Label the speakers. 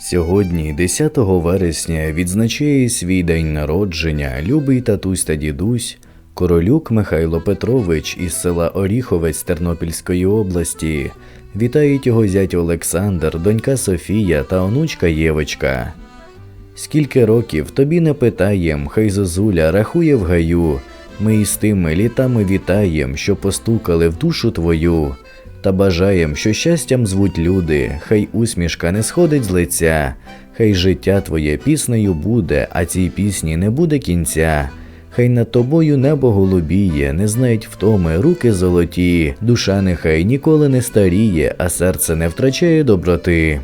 Speaker 1: Сьогодні, 10 вересня, відзначає свій день народження любий татусь та дідусь Королюк Михайло Петрович із села Оріховець Тернопільської області. Вітають його зять Олександр, донька Софія та онучка Євочка. Скільки років тобі не питаєм, хай зозуля рахує в гаю. Ми із тими літами вітаєм, що постукали в душу твою. Та бажаєм, що щастям звуть люди, хай усмішка не сходить з лиця, хай життя твоє піснею буде, а цій пісні не буде кінця. Хай над тобою небо голубіє, не знають втоми руки золоті, душа нехай ніколи не старіє, а серце не втрачає доброти.